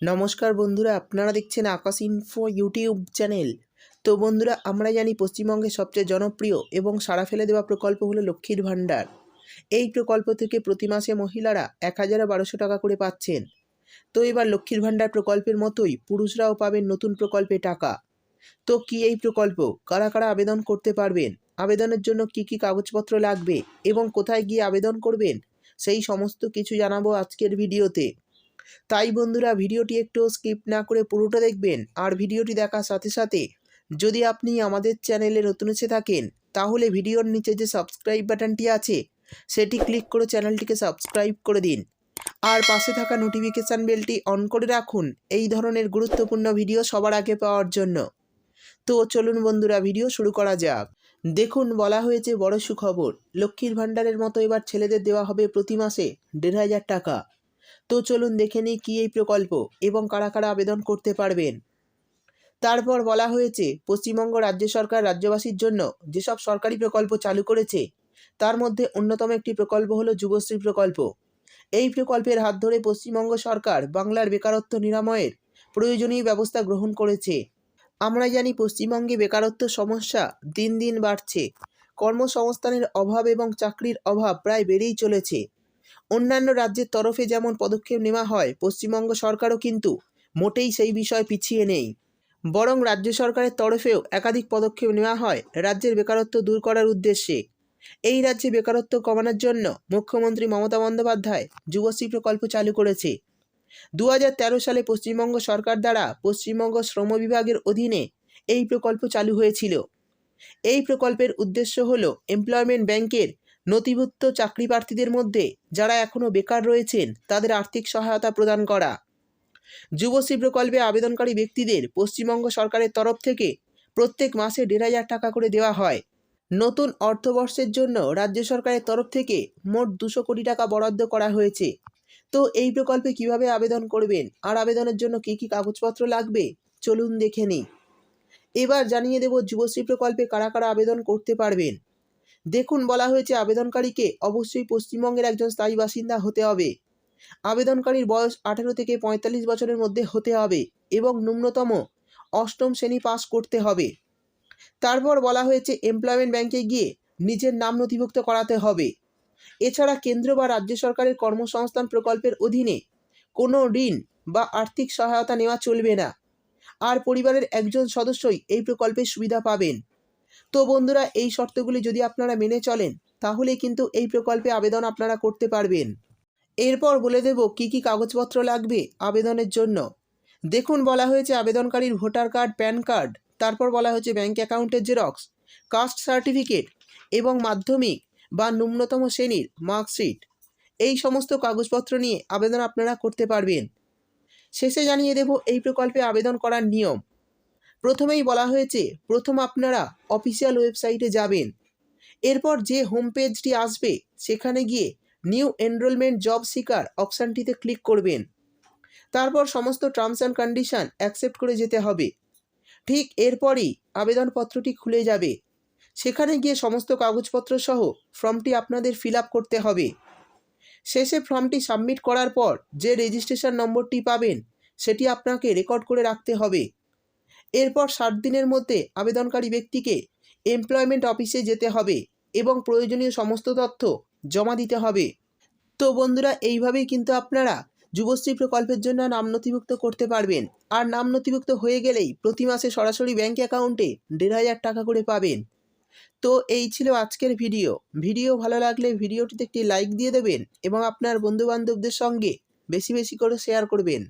নমস্কার বন্ধুরা, আপনারা দেখছেন আকাশ ইনফো ইউটিউব চ্যানেল তো বন্ধুরা, আমরা জানি পশ্চিমবঙ্গের সবচেয়ে জনপ্রিয় এবং সাড়া ফেলে দেওয়া প্রকল্প হলো লক্ষ্মীর ভাণ্ডার। এই প্রকল্প থেকে প্রতি মাসে মহিলারা এক হাজার বারোশো টাকা করে পাচ্ছেন। তো এবার লক্ষ্মীর ভাণ্ডার প্রকল্পের মতোই পুরুষরাও পাবেন নতুন প্রকল্পে টাকা। তো কি এই প্রকল্প? কারা কারা আবেদন করতে পারবেন? আবেদনের জন্য কি কি কাগজপত্র লাগবে? এবং কোথায় গিয়ে আবেদন করবেন? সেই সমস্ত কিছু জানাব আজকের ভিডিওতে। তাই বন্ধুরা ভিডিওটি একটু স্কিপ না করে পুরোটা দেখবেন আর ভিডিওটি দেখার সাথে সাথে যদি আপনি আমাদের চ্যানেলে নতুন এসে থাকেন, তাহলে ভিডিওর নিচে যে সাবস্ক্রাইব বাটনটি আছে, সেটি ক্লিক করে চ্যানেলটিকে সাবস্ক্রাইব করে দিন। আর পাশে থাকা নোটিফিকেশান বেলটি অন করে রাখুন এই ধরনের গুরুত্বপূর্ণ ভিডিও সবার আগে পাওয়ার জন্য। তো চলুন বন্ধুরা, ভিডিও শুরু করা যাক। দেখুন, বলা হয়েছে বড় সুখবর। লক্ষ্মীর ভাণ্ডারের মতো এবার ছেলেদের দেওয়া হবে প্রতি মাসে দেড় হাজার টাকা। তো চলুন দেখে নিই কী এই প্রকল্প এবং কারা কারা আবেদন করতে পারবেন। তারপর বলা হয়েছে, পশ্চিমবঙ্গ রাজ্য সরকার রাজ্যবাসীর জন্য যেসব সরকারি প্রকল্প চালু করেছে, তার মধ্যে অন্যতম একটি প্রকল্প হলো যুবশ্রী প্রকল্প। এই প্রকল্পের হাত ধরে পশ্চিমবঙ্গ সরকার বাংলার বেকারত্ব নিরাময়ের প্রয়োজনীয় ব্যবস্থা গ্রহণ করেছে। আমরা জানি পশ্চিমবঙ্গে বেকারত্ব সমস্যা দিন দিন বাড়ছে। কর্মসংস্থানের অভাব এবং চাকরির অভাব প্রায় বেড়েই চলেছে। অন্যান্য রাজ্যের তরফে যেমন পদক্ষেপ নেওয়া হয়, পশ্চিমবঙ্গ সরকারও কিন্তু মোটেই সেই বিষয়ে পিছিয়ে নেই। বরং রাজ্য সরকারের তরফেও একাধিক পদক্ষেপ নেওয়া হয় রাজ্যের বেকারত্ব দূর করার উদ্দেশ্যে। এই রাজ্যে বেকারত্ব কমানোর জন্য মুখ্যমন্ত্রী মমতা বন্দ্যোপাধ্যায় যুবশ্রী প্রকল্প চালু করেছে। দু হাজার তেরো সালে পশ্চিমবঙ্গ সরকার দ্বারা পশ্চিমবঙ্গ শ্রম বিভাগের অধীনে এই প্রকল্প চালু হয়েছিল। এই প্রকল্পের উদ্দেশ্য হল এমপ্লয়মেন্ট ব্যাংকের নথিভুক্ত চাকরি প্রার্থীদের মধ্যে যারা এখনও বেকার রয়েছেন, তাদের আর্থিক সহায়তা প্রদান করা। যুবশ্রী প্রকল্পে আবেদনকারী ব্যক্তিদের পশ্চিমবঙ্গ সরকারের তরফ থেকে প্রত্যেক মাসে দেড় হাজার টাকা করে দেওয়া হয়। নতুন অর্থবর্ষের জন্য রাজ্য সরকারের তরফ থেকে মোট দুশো কোটি টাকা বরাদ্দ করা হয়েছে। তো এই প্রকল্পে কীভাবে আবেদন করবেন আর আবেদনের জন্য কি কি কাগজপত্র লাগবে, চলুন দেখে নিই। এবার জানিয়ে দেব যুবশ্রী প্রকল্পে কারা কারা আবেদন করতে পারবেন। দেখুন বলা হয়েছে আবেদনকারীকে অবশ্যই পশ্চিমবঙ্গের একজন স্থায়ী বাসিন্দা হতে হবে। আবেদনকারীর বয়স আঠেরো থেকে পঁয়তাল্লিশ বছরের মধ্যে হতে হবে এবং ন্যূনতম অষ্টম শ্রেণি পাস করতে হবে। তারপর বলা হয়েছে এমপ্লয়মেন্ট ব্যাংকে গিয়ে নিজের নাম নথিভুক্ত করাতে হবে। এছাড়া কেন্দ্র বা রাজ্য সরকারের কর্মসংস্থান প্রকল্পের অধীনে কোনো ঋণ বা আর্থিক সহায়তা নেওয়া চলবে না। আর পরিবারের একজন সদস্যই এই প্রকল্পের সুবিধা পাবেন। তো বন্ধুরা, এই শর্তগুলি যদি আপনারা মেনে চলেন, তাহলে কিন্তু এই প্রকল্পে আবেদন আপনারা করতে পারবেন। এরপর বলে দেব কি কি কাগজপত্র লাগবে আবেদনের জন্য। দেখুন, বলা হয়েছে আবেদনকারীর ভোটার কার্ড, প্যান কার্ড, তারপর বলা হয়েছে ব্যাঙ্ক অ্যাকাউন্টের জেরক্স, কাস্ট সার্টিফিকেট এবং মাধ্যমিক বা ন্যূনতম শ্রেণির মার্কশিট। এই সমস্ত কাগজপত্র নিয়ে আবেদন আপনারা করতে পারবেন। শেষে জানিয়ে দেব, এই প্রকল্পে আবেদন করার নিয়ম। প্রথমেই বলা হয়েছে, প্রথম আপনারা অফিসিয়াল ওয়েবসাইটে যাবেন। এরপর যে হোম পেজটি আসবে, সেখানে গিয়ে নিউ এনরোলমেন্ট জব সিকার অপশানটিতে ক্লিক করবেন। তারপর সমস্ত টার্মস অ্যান্ড কন্ডিশন অ্যাকসেপ্ট করে যেতে হবে। ঠিক এরপরই আবেদনপত্রটি খুলে যাবে। সেখানে গিয়ে সমস্ত কাগজপত্র সহ ফর্মটি আপনাদের ফিল করতে হবে। শেষে ফর্মটি সাবমিট করার পর যে রেজিস্ট্রেশন নম্বরটি পাবেন, সেটি আপনাকে রেকর্ড করে রাখতে হবে। এরপর ষাট দিনের মধ্যে আবেদনকারী ব্যক্তিকে এমপ্লয়মেন্ট অফিসে যেতে হবে এবং প্রয়োজনীয় সমস্ত তথ্য জমা দিতে হবে। তো বন্ধুরা, এইভাবেই কিন্তু আপনারা যুবশ্রী প্রকল্পের জন্য নাম নথিভুক্ত করতে পারবেন। আর নাম নথিভুক্ত হয়ে গেলেই প্রতি মাসে সরাসরি ব্যাঙ্ক অ্যাকাউন্টে দেড় হাজার টাকা করে পাবেন। তো এই ছিল আজকের ভিডিও। ভিডিও ভালো লাগলে ভিডিওটিতে একটি লাইক দিয়ে দেবেন এবং আপনার বন্ধুবান্ধবদের সঙ্গে বেশি বেশি করে শেয়ার করবেন।